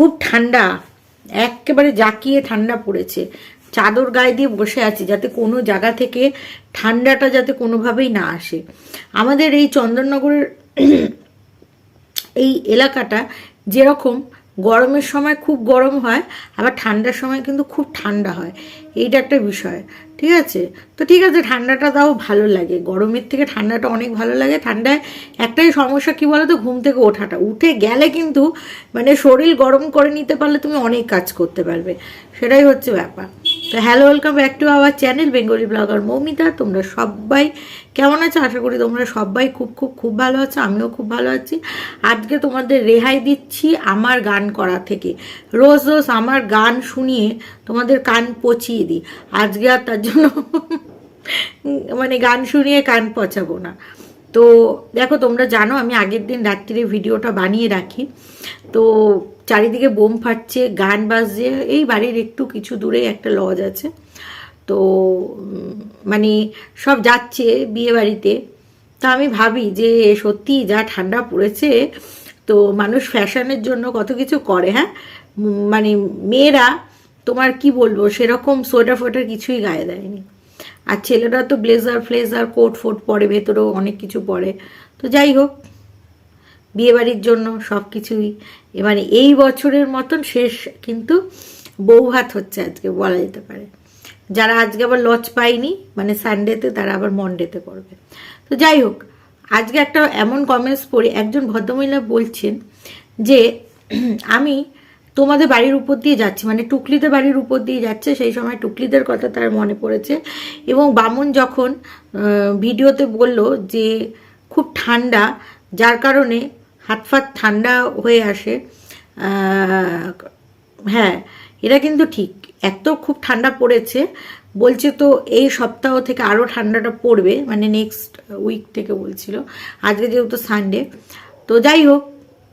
খুব ঠান্ডা, একেবারে জাকিয়ে ঠান্ডা পড়েছে। চাদর গায়ে দিয়ে বসে আছি যাতে কোনো জায়গা থেকে ঠান্ডাটা যাতে কোনোভাবেই না আসে। আমাদের এই চন্দননগরের এই এলাকাটা যেরকম গরমের সময় খুব গরম হয়, আবার ঠান্ডার সময় কিন্তু খুব ঠান্ডা হয়। এইটা একটা বিষয়, ঠিক আছে? তো ঠিক আছে, ঠান্ডাটা তাও ভালো লাগে। গরমের থেকে ঠান্ডাটা অনেক ভালো লাগে। ঠান্ডায় একটাই সমস্যা কি বলো তো ঘুম থেকে ওঠাটা। উঠে গেলে কিন্তু মানে শরীর গরম করে নিতে পারলে তুমি অনেক কাজ করতে পারবে। সেটাই হচ্ছে ব্যাপার। তো hello welcome back to our channel Bengali blogger Moumita তোমরা সবাই কেমন আছো? আশা করি তোমরা সবাই খুব খুব খুব ভালো আছো, আমিও খুব ভালো আছি। আজকে তোমাদের রেহাই দিচ্ছি আমার গান করা থেকে। রোজ রোজ আমার গান শুনিয়ে তোমাদের কান পচিয়ে দিই। আজকে আর তার জন্য মানে গান শুনিয়ে কান পচাবো না। তো দেখো, তোমরা জানো আমি আগের দিন রাত্রিরে ভিডিওটা বানিয়ে রাখি। তো চারিদিকে বোম ফাটছে, গান বাজছে, এই বাড়ির একটু কিছু দূরে একটা লজ আছে। তো মানে সব যাচ্ছে বিয়ে বাড়িতে। তা আমি ভাবি যে সত্যি যা ঠান্ডা পড়েছে, তো মানুষ ফ্যাশনের জন্য কত কিছু করে হ্যাঁ? মানে মেয়েরা, তোমার কি বলব, সেরকম সোয়েটার ফোয়েটার কিছুই গায়ে দেয়নি। আর ছেলেরা তো ব্লেজার ফ্লেজার কোট ফোট পরে, ভেতরেও অনেক কিছু পরে। তো যাই হোক, বিয়েবাড়ির জন্য সব কিছুই। এবারে এই বছরের মতন শেষ কিন্তু বউ বৌভাত হচ্ছে আজকে, বলা যেতে পারে। যারা আজকে আবার লজ পায়নি মানে সানডেতে, তারা আবার মন্ডেতে পড়বে। তো যাই হোক, আজকে একটা এমন কমেন্টস পড়ে, একজন ভদ্রমহিলা বলছেন যে, আমি তোমাদের বাড়ির উপর দিয়ে যাচ্ছি মানে টুকলিতে বাড়ির উপর দিয়ে যাচ্ছে, সেই সময় টুকলিদের কথা তার মনে পড়েছে। এবং বামুন যখন ভিডিওতে বলল যে খুব ঠান্ডা, যার কারণে হাত ফাত ঠান্ডা হয়ে আসে হ্যাঁ এটা কিন্তু ঠিক। এত খুব ঠান্ডা পড়েছে, বলছে তো এই সপ্তাহ থেকে আরও ঠান্ডাটা পড়বে মানে নেক্সট উইক থেকে বলছিল, আজকে যেহেতু সানডে তো যাই হোক,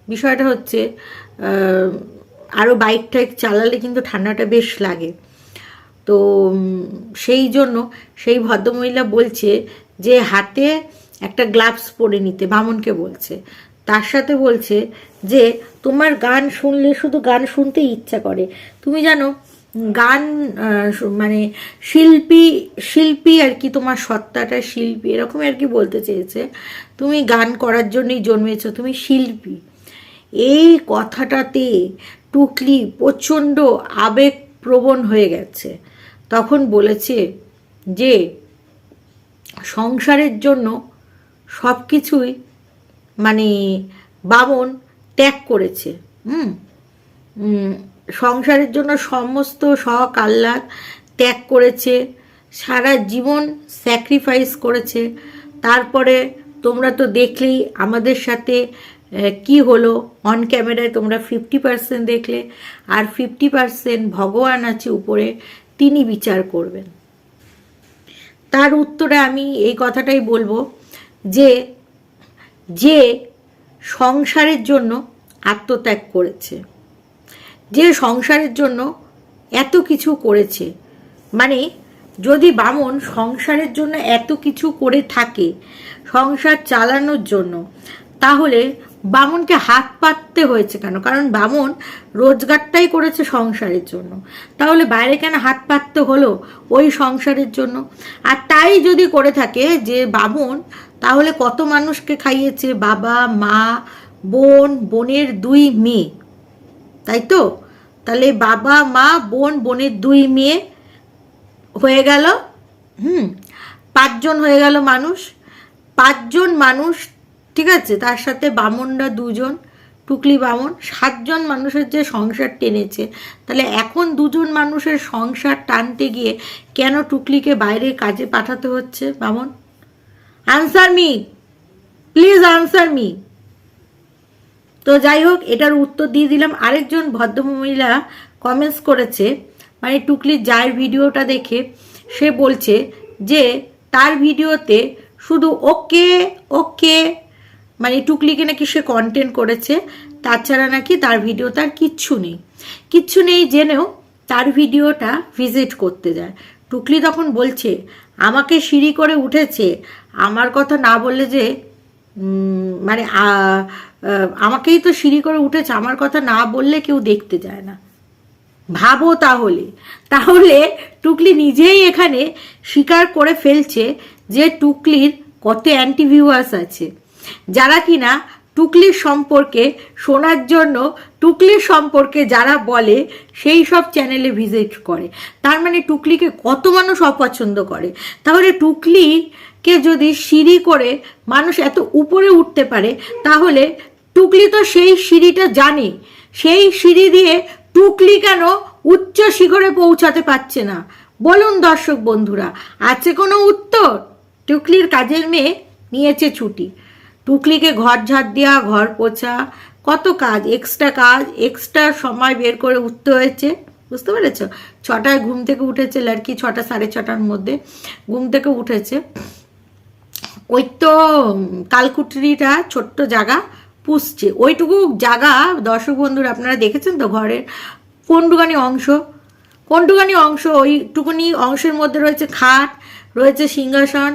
বিষয়টা হচ্ছে আরও বাইক টাইক চালালে কিন্তু ঠান্ডাটা বেশ লাগে। তো সেই জন্য সেই ভদ্রমহিলা বলছে যে হাতে একটা গ্লাভস পরে নিতে, বামনকে বলছে। তার সাথে বলছে যে, তোমার গান শুনলে শুধু গান শুনতে ইচ্ছা করে। তুমি জানো, গান মানে শিল্পী শিল্পী আর কি, তোমার সত্তাটা শিল্পী এরকম আর কি বলতে চেয়েছে। তুমি গান করার জন্যই জন্মেছ, তুমি শিল্পী। এই কথাটাতে টুকলি প্রচণ্ড আবেগপ্রবণ হয়ে গেছে। তখন বলেছে যে, সংসারের জন্য সব কিছুই মানে বামন ত্যাগ করেছে। হুম? সংসারের জন্য সমস্ত শখ আহ্লাদ ত্যাগ করেছে, সারা জীবন স্যাক্রিফাইস করেছে। তারপরে তোমরা তো দেখলেই আমাদের সাথে কি হলো? অন ক্যামেরায় তোমরা ফিফটি পার্সেন্ট দেখলে, আর ফিফটি পার্সেন্ট ভগবান আছে উপরে, তিনি বিচার করবেন। তার উত্তরে আমি এই কথাটাই বলব যে যে সংসারের জন্য আত্মত্যাগ করেছে, যে সংসারের জন্য এত কিছু করেছে মানে যদি বামন সংসারের জন্য এত কিছু করে থাকে, সংসার চালানোর জন্য, তাহলে বামনকে হাত পাততে হয়েছে কেন? কারণ বামন রোজগারটাই করেছে সংসারের জন্য। তাহলে বাইরে কেন হাত পাততে হলো ওই সংসারের জন্য? আর তাই যদি করে থাকে যে বামন, তাহলে কত মানুষকে খাইয়েছে? বাবা, মা, বোন, বোনের দুই মেয়ে। তাই তো? তাহলে বাবা, মা, বোন, বোনের দুই মেয়ে হয়ে গেল। হুম, পাঁচজন হয়ে গেল মানুষ। পাঁচজন মানুষ ঠিক আছে? তার সাথে বামনরা দুজন, টুকলি বামন, সাতজন মানুষের যে সংসার টেনেছে। তাহলে এখন দুজন মানুষের সংসার টানতে গিয়ে কেন টুকলিকে বাইরে কাজে পাঠাতে হচ্ছে বামন? Answer me please answer me তো যাই হোক, এটার উত্তর দিয়ে দিলাম। আরেকজন ভদ্রমহিলা কমেন্টস করেছে মানে টুকলির যার ভিডিওটা দেখে, সে বলছে যে, তার ভিডিওতে শুধু ওকে ওকে মানে টুকলিকে নাকি সে কন্টেন্ট করেছে তাছাড়া নাকি তার ভিডিও তার কিচ্ছু নেই। কিচ্ছু নেই জেনেও তার ভিডিওটা ভিজিট করতে যায়। টুকলি তখন বলছে, আমাকে সিঁড়ি করে উঠেছে। আমার কথা না বললে যে মানে আমাকেই তো সিঁড়ি করে উঠেছে। আমার কথা না বললে কেউ দেখতে যায় না। ভাবো তাহলে। তাহলে টুকলি নিজেই এখানে স্বীকার করে ফেলছে যে টুকলির কত অ্যান্টি ভিউয়ার্স আছে। যারা কিনা টুকলির সম্পর্কে শোনার জন্য টুকলির সম্পর্কে যারা বলে, সেই সব চ্যানেলে ভিজিট করে। তার মানে টুকলিকে কত মানুষ অপছন্দ করে? তাহলে টুকলিকে যদি সিঁড়ি করে মানুষ এত উপরে উঠতে পারে, তাহলে টুকলি তো সেই সিঁড়িটা জানে। সেই সিঁড়ি দিয়ে টুকলি কেন উচ্চ শিখরে পৌঁছাতে পারছে না? বলুন দর্শক বন্ধুরা, আছে কোনো উত্তর? টুকলির কাজের মেয়ে নিয়েছে ছুটি। টুকলিকে ঘর ঝাড় দেওয়া ঘর পোছা। কত কাজ এক্সট্রা কাজ এক্সট্রা সময় বের করে উঠতে হয়েছে। বুঝতে পেরেছ? ছটায় ঘুম থেকে উঠেছে লড়কি, ছটা, সাড়ে ছটার মধ্যে ঘুম থেকে উঠেছে। ওই তো কালকুটরিটা ছোট্ট জায়গা পুষছে। ওইটুকু জায়গা, দর্শক বন্ধুরা আপনারা দেখেছেন তো ঘরের কোনটুকানি অংশ? কোনটুকানি অংশ? ওইটুকুনি অংশের মধ্যে রয়েছে খাট, রয়েছে সিংহাসন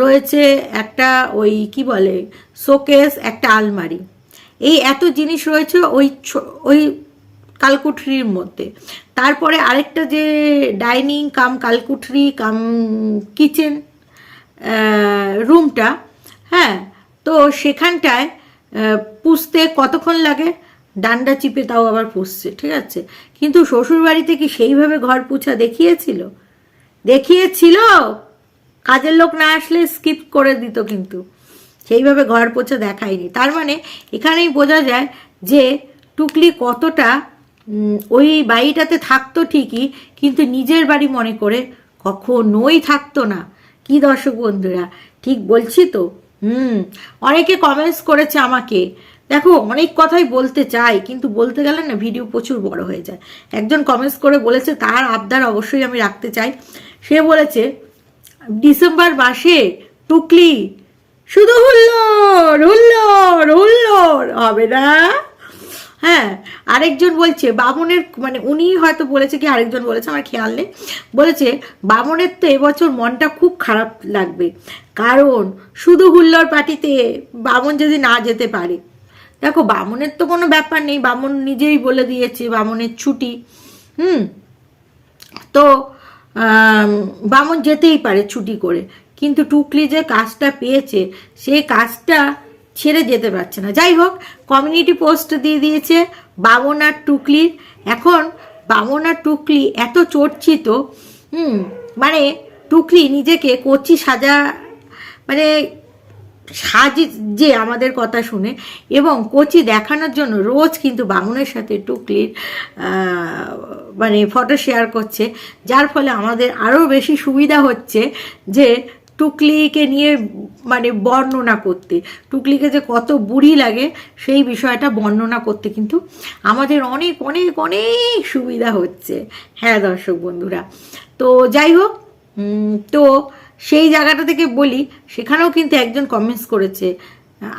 রয়েছে একটা ওই কি বলে, শোকেস, একটা আলমারি। এই এত জিনিস রয়েছে ওই ওই কালকুঠরির মধ্যে। তারপরে আরেকটা যে ডাইনিং কাম কালকুঠরি, কাম কিচেন রুমটা হ্যাঁ তো সেখানটায় পুষতে কতক্ষণ লাগে? ডান্ডা চিপে তাও আবার পুষছে, ঠিক আছে? কিন্তু শ্বশুরবাড়িতে কি সেইভাবে ঘর পুছা দেখিয়েছিল? দেখিয়েছিল? কাজের লোক না আসলে স্কিপ করে দিত কিন্তু। সেইভাবে ঘর পোছা দেখায়নি। তার মানে এখানেই বোঝা যায় যে টুকলি কতটা ওই বাড়িটাতে থাকতো ঠিকই, কিন্তু নিজের বাড়ি মনে করে কখনোই থাকতো না। কি দর্শক বন্ধুরা, ঠিক বলছি তো? হুম, অনেকে কমেন্টস করেছে আমাকে, দেখো অনেক কথাই বলতে চাই, কিন্তু বলতে গেলে না ভিডিও প্রচুর বড় হয়ে যায়। একজন কমেন্টস করে বলেছে, তার আবদার অবশ্যই আমি রাখতে চাই। সে বলেছে ডিসেম্বর মাসে টুকলি, শুধু হুল্লোড় হুল্লোড় হুল্লোড়, হবে না? হ্যাঁ আরেকজন বলছে, বামনের মানে উনি হয়তো বলেছে কি, আরেকজন বলেছে, আমার খেয়াল নেই, বলেছে, বামনের তো এবছর মনটা খুব খারাপ লাগবে, কারণ শুধু হুল্লোড় পার্টিতে বামন যদি না যেতে পারে। দেখো, বামনের তো কোনো ব্যাপার নেই, বামন নিজেই বলে দিয়েছে, বামনের ছুটি, হুম, তো বামন যেতেই পারে ছুটি করে। কিন্তু টুকলি যে কাজটা পেয়েছে সেই কাজটা ছেড়ে যেতে পারছে না। যাই হোক কমিউনিটি পোস্ট দিয়ে দিয়েছে বামন আর টুকলির এখন বামন আর টুকলি এত চর্চিত মানে টুকলি নিজেকে কচি সাজা মানে সাজি যে আমাদের কথা শুনে এবং কোচি দেখানোর জন্য রোজ কিন্তু বামুনের সাথে টুকলির মানে ফটো শেয়ার করছে, যার ফলে আমাদের আরও বেশি সুবিধা হচ্ছে যে টুকলিকে নিয়ে মানে বর্ণনা করতে, টুকলিকে যে কত বুড়ি লাগে সেই বিষয়টা বর্ণনা করতে কিন্তু আমাদের অনেক অনেক অনেক সুবিধা হচ্ছে। হ্যাঁ দর্শক বন্ধুরা, তো যাই হোক তো সেই জায়গাটা থেকে বলি, সেখানেও কিন্তু একজন কমেন্টস করেছে,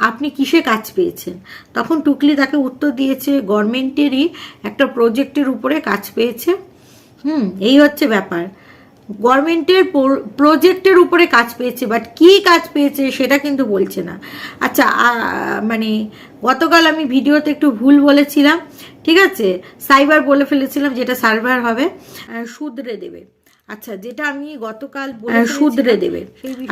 আপনি কিসে কাজ পেয়েছেন? তখন টুকলি তাকে উত্তর দিয়েছে গভর্নমেন্টেরই একটা প্রজেক্টের উপরে কাজ পেয়েছে। হুম, এই হচ্ছে ব্যাপার। গভর্নমেন্টের প্রজেক্টের উপরে কাজ পেয়েছে বাট কি কাজ পেয়েছে সেটা কিন্তু বলছে না। আচ্ছা মানে গতকাল আমি ভিডিওতে একটু ভুল বলেছিলাম, ঠিক আছে? সাইবার বলে ফেলেছিলাম যেটা সার্ভার হবে শুধরে দেবে। আচ্ছা যেটা আমি গতকাল বলে শুধরে দেবে।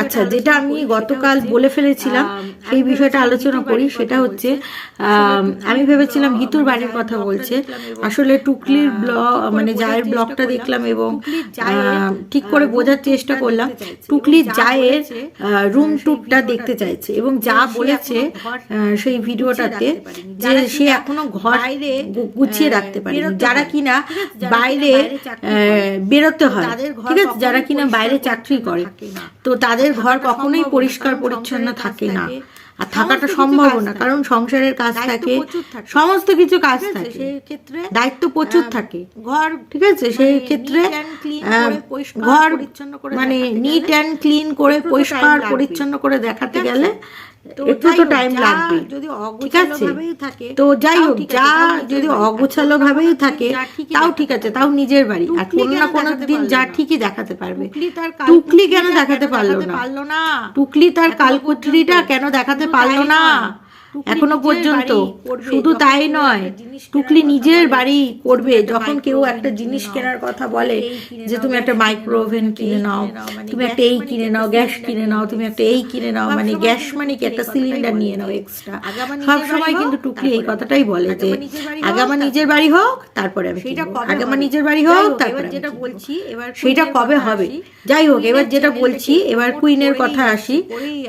আচ্ছা যেটা আমি গতকাল বলে ফেলেছিলাম সেই বিষয়টা আলোচনা করি সেটা হচ্ছে আমি ভেবেছিলাম হিতুর বাড়ির কথা বলছে আসলে টুকলির ব্লগ মানে জায়ের ব্লগটা দেখলাম এবং ঠিক করে বোঝার চেষ্টা করলাম টুকলির জায়ের রুম টুকটা দেখতে চাইছে এবং যা বলেছে সেই ভিডিওটাতে যে সে এখনও ঘর গুছিয়ে রাখতে পারে যারা কিনা বাইরে বেরোতে হয়। ঠিক আছে যারা কিনা বাইরে চাকরি করে তো তাদের ঘর কখনোই পরিষ্কার পরিচ্ছন্ন থাকে না। আর থাকাটা সম্ভব না কারণ সংসারের কাজ থাকে। সমস্ত কিছু কাজ থাকে। সেই ক্ষেত্রে দায়িত্ব প্রচুর থাকে। ঘর ঠিক আছে সেই ক্ষেত্রে ঘর মানে নিট অ্যান্ড ক্লিন করে পরিষ্কার পরিচ্ছন্ন করে দেখাতে গেলে একটু তো টাইম লাগবে ঠিক আছে? তো যাই হোক যা যদি অগোছালো ভাবেই থাকে তাও ঠিক আছে তাও নিজের বাড়ি। আর কোনো না কেন দিন যা? ঠিকই দেখাতে পারবে। টুকলি তার টুকলি কেন দেখাতে পারল না? পারল না? টুকলি তার কালকুটরিটা কেন দেখাতে পারল না। এখনও পর্যন্ত শুধু তাই নয় টুকলি নিজের বাড়ি করবে যখন কেউ একটা জিনিস কেনার কথা বলে যে তুমি একটা মাইক্রো ওভেন কিনে নাও মানে তুমি একটা এই মানে কিনে নাও গ্যাস কিনে নাও তুমি একটা এই কিনে নাও মানে গ্যাস মানে কি একটা সিলিন্ডার নিয়ে নাও এক্সট্রা আগে আমার সব সময় কিন্তু টুকলি এই কথাটাই বলে যে আমার নিজের বাড়ি আগে হোক, আমার নিজের তারপরে বাড়ি হোক তারপরে আমি আগে আমার? নিজের বাড়ি হোক তারপরে যেটা বলছি এবার সেটা কবে হবে। যাই হোক এবার যেটা বলছি এবার কুইনের কথা আসি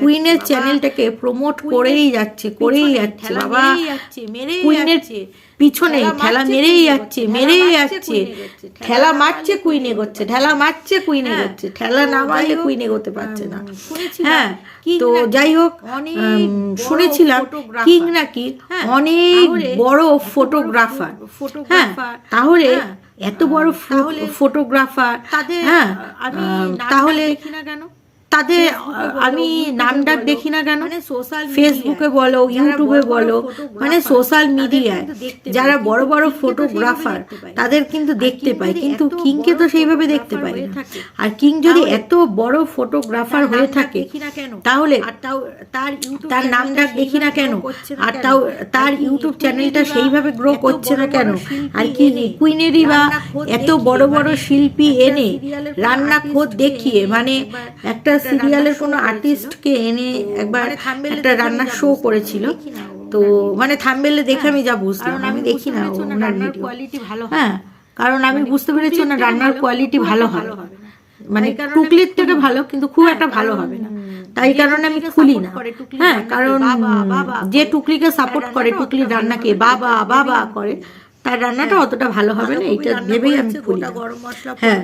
কুইনের চ্যানেলটাকে প্রমোট করেই যাচ্ছে করেই যাচ্ছে বাবা। কুইনের পিছনে ঠেলা মেরেই যাচ্ছে মেরেই যাচ্ছে। ঠেলা মারছে কুইন কুইন ঠেলা মারছে কুইন হ্যাঁ, এগোচ্ছে ঠেলা না মারলে কুইন এগোতে পারছে না। শুনেছিলাম হ্যাঁ তো যাই হোক অনেক বড় শুনেছিলাম কিং নাকি হ্যাঁ, অনেক বড় ফটোগ্রাফার হ্যাঁ তাহলে হ্যাঁ, এত বড় ফটোগ্রাফার হ্যাঁ তাহলে দেখি না কেন? তাদের আমি নামডাক দেখি না কেন? মানে সোশ্যাল ফেসবুকে বলো ইউটিউবে বলো মানে সোশ্যাল মিডিয়ায় যারা বড় বড় ফটোগ্রাফার তাদের কিন্তু দেখতে পাই কিন্তু কিংকে তো সেইভাবে দেখতে পাই না। আর কিং যদি এত বড় ফটোগ্রাফার হয়ে থাকে তাহলে আর তাও তার ইউটিউব তার নাম ডাক দেখি না কেন? আর তাও তার ইউটিউব চ্যানেলটা সেইভাবে গ্রো করছে না কেন? আর কি কুইনেরই বা এত বড় বড় শিল্পী এনে রান্না খোদ দেখিয়ে মানে একটা সিরিয়ালের কোনো আর্টিস্টকে এনে একবার একটা রান্নার শো করেছিল। তো মানে থাম্বেলে দেখে আমি যা বুঝলাম। আমি দেখি না ওনার ভিডিও কোয়ালিটি ভালো হ্যাঁ কারণ আমি বুঝতে পেরেছি ওনার রান্নার কোয়ালিটি ভালো হবে হবে মানে টুকলির থেকে ভালো কিন্তু খুব একটা ভালো হবে না। তাই কারণে আমি খুলি না। হ্যাঁ কারণ যে টুকলিকে সাপোর্ট করে টুকলির রান্নাকে বাবা বাবা করে। তার রান্নাটা অতটা ভালো হবে না এটা ভেবেই আমি খুলি গরম মশলা হ্যাঁ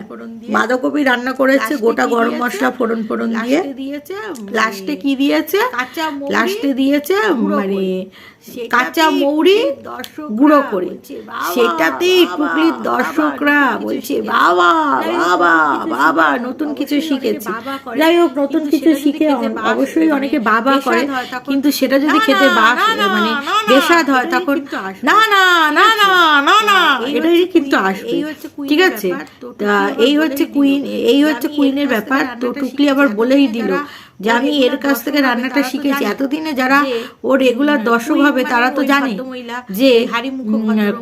বাঁধাকপি রান্না করেছে গোটা গরম মশলা ফোড়ন ফোড়ন দিয়ে। লাস্টে দিয়েছে লাস্টে কি দিয়েছে? লাস্টে দিয়েছে মানে কাঁচা মৌরি গুঁড়ো করে। সেটাতে টুকলির দর্শকরা বলছে বাবা বাবা বাবা নতুন কিছু শিখেছে। করে। যাই হোক নতুন কিন্তু কিছু সেটা যদি শিখে অবশ্যই মানে অনেকে বাবা করে কিন্তু সেটা যদি খেতে বাস মানে না, হয় তখন না না না না না না এটাই কিন্তু আসবে। ঠিক আছে? এই হচ্ছে কুইন এই হচ্ছে কুইনের ব্যাপার তো টুকলি আবার বলেই দিল। যে আমি এর কাছ থেকে রান্নাটা শিখেছি। এতদিনে যারা ও রেগুলার দর্শক হবে তারা তো জানে যে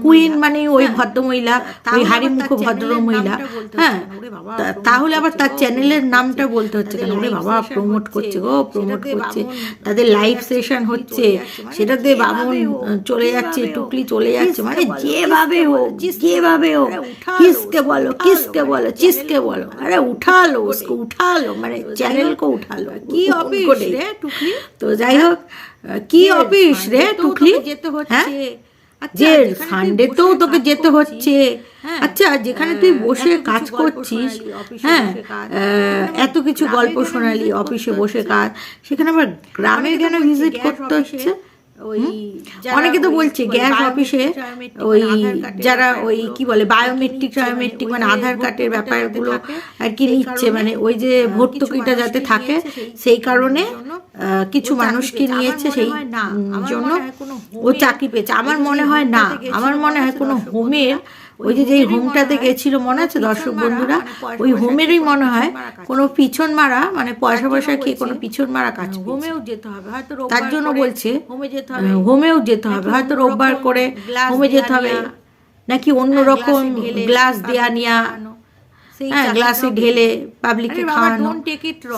কুইন মানে ওই ভদ্রমহিলা ওই হারিমুখ ভদ্রমহিলা। হ্যাঁ তাহলে আবার তার চ্যানেলের নামটা বলতে হচ্ছে কেন? ওরে বাবা প্রমোট করছে গো প্রমোট করছে। তাদের লাইভ সেশন হচ্ছে। সেটাতে বামন চলে যাচ্ছে টুকলি চলে যাচ্ছে। মানে যেভাবে হোক যেভাবে হোক কিসকে বলো কিসকে বলো চিসকে বলো আরে উঠালো উঠালো মানে চ্যানেল কো উঠালো কি অফিস রে টুকলি? তো যাই হোক কি অফিস রে টুকলি? যেতে হচ্ছে। হ্যাঁ আচ্ছা, যে যেখানে তুই বসে তোকে কাজ যেতে করছিস, হচ্ছে। হ্যাঁ, আচ্ছা যেখানে তুই বসে এত কিছু কাজ গল্প করছিস। শোনালি, অফিসে হ্যাঁ বসে কাজ। এত কিছু গল্প শোনালি অফিসে বসে কাজ। সেখানে আবার গ্রামে যেন কেন ভিজিট করতে হচ্ছে? ওই অনেকে তো বলছে গ্যাস অফিসে ওই মানে যারা ওই কি বলে বায়োমেট্রিক বায়োমেট্রিক মানে আধার কার্ডের ব্যাপারগুলো আর কি নিচ্ছে মানে ওই যে ভর্তুকিটা যাতে থাকে সেই- কারণে কিছু মানুষকে নিয়েছে সেই জন্য কোনো ও চাকরি পেয়েছে। আমার মনে হয় না। আমার মনে হয় কোনো হোমের ওই যে যেই হোমটাতে গেছিল মনে আছে দর্শক বন্ধুরা মানে ওই হোমেরই মনে হয় কোনো পিছন মারা মানে পয়সা পয়সা খেয়ে কোনো পিছন মারা কাজ পেয়েছে। হোমেও যেতে হবে হয়তো তার জন্য বলছে হোমে যেতে হবে হোমেও যেতে হবে হয়তো রোববার করে হোমে যেতে হবে নাকি অন্য হ্যাঁ, রকম গ্লাস দেয়া নেয়া হ্যাঁ গ্লাসে ঢেলে। পাবলিককে খাওয়ানো.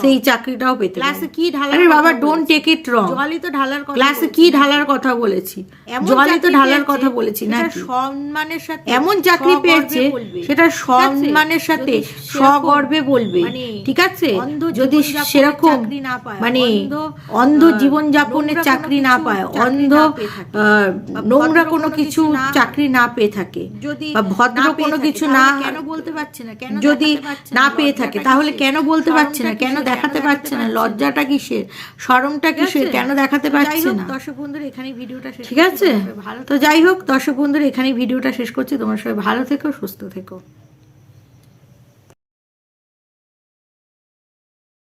সেই চাকরিটাও পেতে গ্লাসে পারে। কি ঢালার আরে বাবা ডোন্ট টেক ইট রং জলই তো ঢালার কথা বলছি। কি ঢালার কথা বলেছি? জলই তো ঢালার কথা বলেছি নাকি? সম্মানের সাথে এমন চাকরি পেয়েছে সেটা সম্মানের সাথে যদি সেরকম সগর্বে বলবে। মানে ঠিক আছে? অন্ধ যদি সেরকম চাকরি না পায়, মানে অন্ধ, অন্ধ আহ, নোংরা চাকরি কোনো না কিছু পায় চাকরি অন্ধ না পেয়ে থাকে। নোংরা কোনো কিছু চাকরি না পেয়ে থাকে যদি বা ভদ্র কোনো কিছু না কেন বলতে পারছে না? কেন যদি না? পেয়ে থাকে তাহলে কেন বলতে পারছে না? কেন দেখাতে পারছে না? লজ্জাটা কিসের? শরমটা কিসের? কেন দেখাতে পারছে না? দর্শক বন্ধুরা এখানে ভিডিওটা শেষ ঠিক আছে? ভালো তো যাই হোক দর্শক বন্ধুরা এখানে ভিডিওটা শেষ করছি। তোমার সবাই ভালো থেকো সুস্থ থেকো।